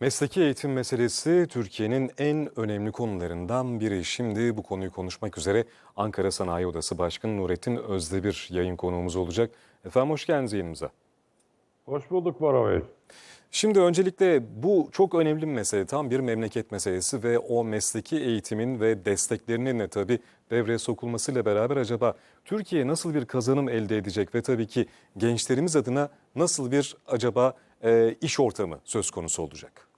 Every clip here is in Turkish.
Mesleki eğitim meselesi Türkiye'nin en önemli konularından biri. Şimdi bu konuyu konuşmak üzere Ankara Sanayi Odası Başkanı Nurettin Özdemir yayın konuğumuz olacak. Efendim hoş geldiniz yayınımıza. Hoş bulduk Bora Bey. Şimdi öncelikle bu çok önemli bir mesele. Tam bir memleket meselesi ve o mesleki eğitimin ve desteklerinin de tabii devreye sokulmasıyla beraber acaba Türkiye nasıl bir kazanım elde edecek ve tabii ki gençlerimiz adına nasıl bir acaba e, iş ortamı söz konusu olacak?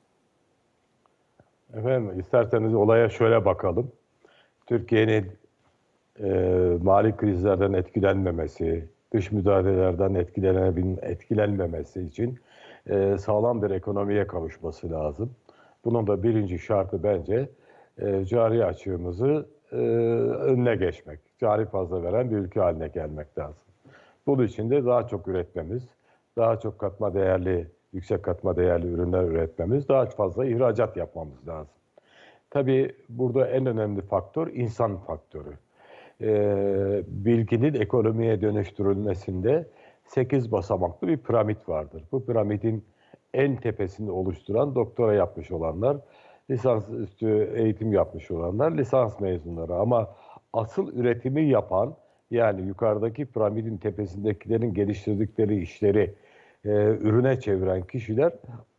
Efendim isterseniz olaya şöyle bakalım. Türkiye'nin e, mali krizlerden etkilenmemesi, dış müdahalelerden etkilenmemesi için e, sağlam bir ekonomiye kavuşması lazım. Bunun da birinci şartı bence e, cari açığımızı e, önüne geçmek. Cari fazla veren bir ülke haline gelmek lazım. Bunun için de daha çok üretmemiz, daha çok katma değerli, yüksek katma değerli ürünler üretmemiz, daha fazla ihracat yapmamız lazım. Tabii burada en önemli faktör insan faktörü. Ee, bilginin ekonomiye dönüştürülmesinde 8 basamaklı bir piramit vardır. Bu piramidin en tepesini oluşturan doktora yapmış olanlar, lisans üstü eğitim yapmış olanlar, lisans mezunları. Ama asıl üretimi yapan, yani yukarıdaki piramidin tepesindekilerin geliştirdikleri işleri e, ürüne çeviren kişiler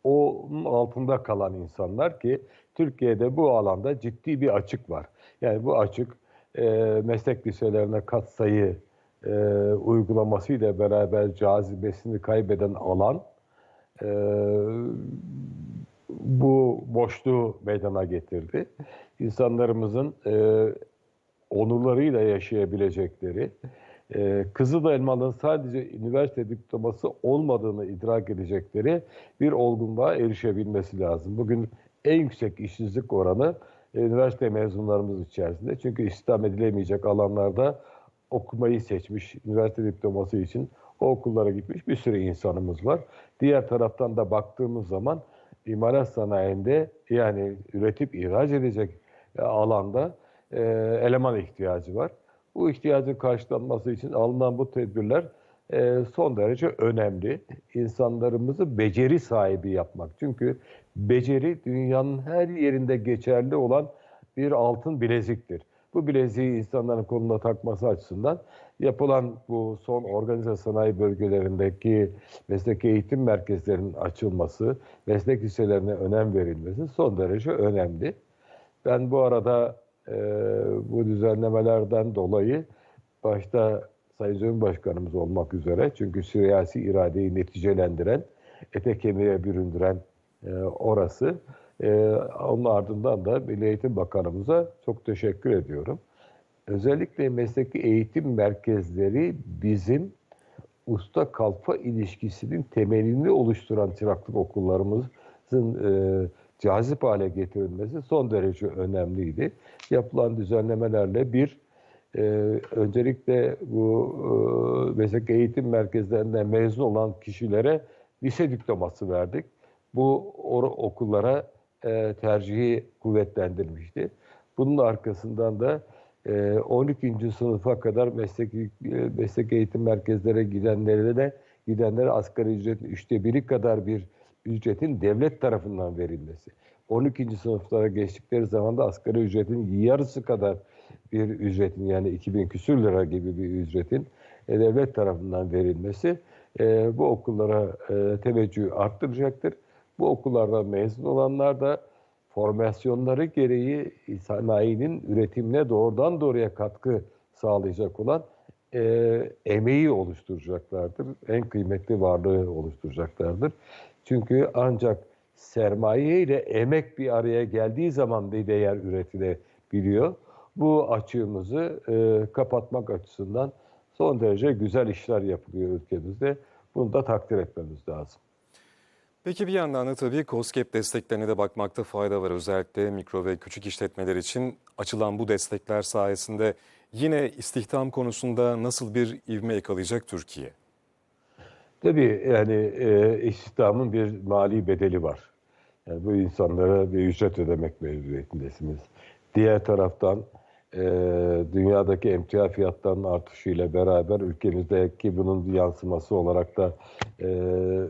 onun altında kalan insanlar ki Türkiye'de bu alanda ciddi bir açık var. Yani bu açık e, meslek liselerine katsayı e, uygulamasıyla beraber cazibesini kaybeden alan e, bu boşluğu meydana getirdi. İnsanlarımızın e, onurlarıyla yaşayabilecekleri, e, Kızıl Elmalı'nın sadece üniversite diploması olmadığını idrak edecekleri bir olgunluğa erişebilmesi lazım. Bugün en yüksek işsizlik oranı e, üniversite mezunlarımız içerisinde. Çünkü istihdam edilemeyecek alanlarda okumayı seçmiş, üniversite diploması için o okullara gitmiş bir sürü insanımız var. Diğer taraftan da baktığımız zaman imalat sanayinde yani üretip ihraç edecek e, alanda e, eleman ihtiyacı var. Bu ihtiyacın karşılanması için alınan bu tedbirler e, son derece önemli. İnsanlarımızı beceri sahibi yapmak. Çünkü beceri dünyanın her yerinde geçerli olan bir altın bileziktir. Bu bileziği insanların koluna takması açısından yapılan bu son organize sanayi bölgelerindeki meslek eğitim merkezlerinin açılması, meslek liselerine önem verilmesi son derece önemli. Ben bu arada e, bu düzenlemelerden dolayı başta Sayın Cumhurbaşkanımız olmak üzere çünkü siyasi iradeyi neticelendiren, ete kemiğe büründüren e, orası. E, onun ardından da Milli Eğitim Bakanımıza çok teşekkür ediyorum. Özellikle mesleki eğitim merkezleri bizim usta kalfa ilişkisinin temelini oluşturan çıraklık okullarımızın e, cazip hale getirilmesi son derece önemliydi. Yapılan düzenlemelerle bir, e, öncelikle bu e, meslek eğitim merkezlerinden mezun olan kişilere lise diploması verdik. Bu okullara e, tercihi kuvvetlendirmişti. Bunun arkasından da e, 12. sınıfa kadar meslek, e, meslek eğitim merkezlere gidenlere de gidenlere asgari ücretin üçte biri kadar bir ücretin devlet tarafından verilmesi. 12. sınıflara geçtikleri zaman da asgari ücretin yarısı kadar bir ücretin yani 2000 küsür lira gibi bir ücretin e, devlet tarafından verilmesi e, bu okullara e, arttıracaktır. Bu okullarda mezun olanlar da formasyonları gereği sanayinin üretimine doğrudan doğruya katkı sağlayacak olan e, emeği oluşturacaklardır. En kıymetli varlığı oluşturacaklardır. Çünkü ancak sermaye ile emek bir araya geldiği zaman bir değer üretilebiliyor. Bu açığımızı e, kapatmak açısından son derece güzel işler yapılıyor ülkemizde. Bunu da takdir etmemiz lazım. Peki bir yandan da tabii COSGAP desteklerine de bakmakta fayda var. Özellikle mikro ve küçük işletmeler için açılan bu destekler sayesinde yine istihdam konusunda nasıl bir ivme yakalayacak Türkiye? Tabii yani e, istihdamın bir mali bedeli var. Yani bu insanlara bir ücret ödemek mecburiyetindesiniz. Diğer taraftan e, dünyadaki emtia fiyatlarının artışıyla beraber ülkemizdeki bunun yansıması olarak da e,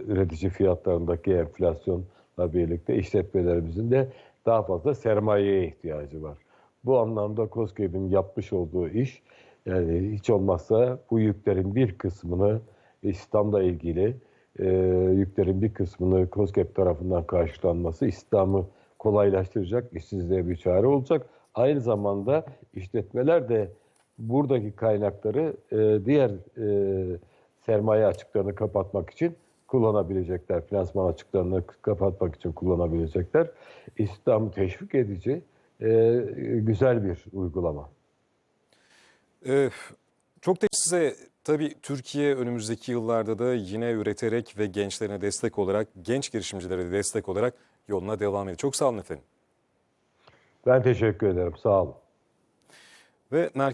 üretici fiyatlarındaki enflasyon birlikte işletmelerimizin de daha fazla sermayeye ihtiyacı var. Bu anlamda COSGAP'in yapmış olduğu iş yani hiç olmazsa bu yüklerin bir kısmını İslam'la ilgili e, yüklerin bir kısmını COSGAP tarafından karşılanması İslam'ı kolaylaştıracak, işsizliğe bir çare olacak. Aynı zamanda işletmeler de buradaki kaynakları e, diğer e, sermaye açıklarını kapatmak için kullanabilecekler. Finansman açıklarını kapatmak için kullanabilecekler. İslam teşvik edici e, güzel bir uygulama. Ee, çok da size tabii Türkiye önümüzdeki yıllarda da yine üreterek ve gençlerine destek olarak, genç girişimcilere de destek olarak yoluna devam ediyor. Çok sağ olun efendim. Ben teşekkür ederim. Sağ olun. Ve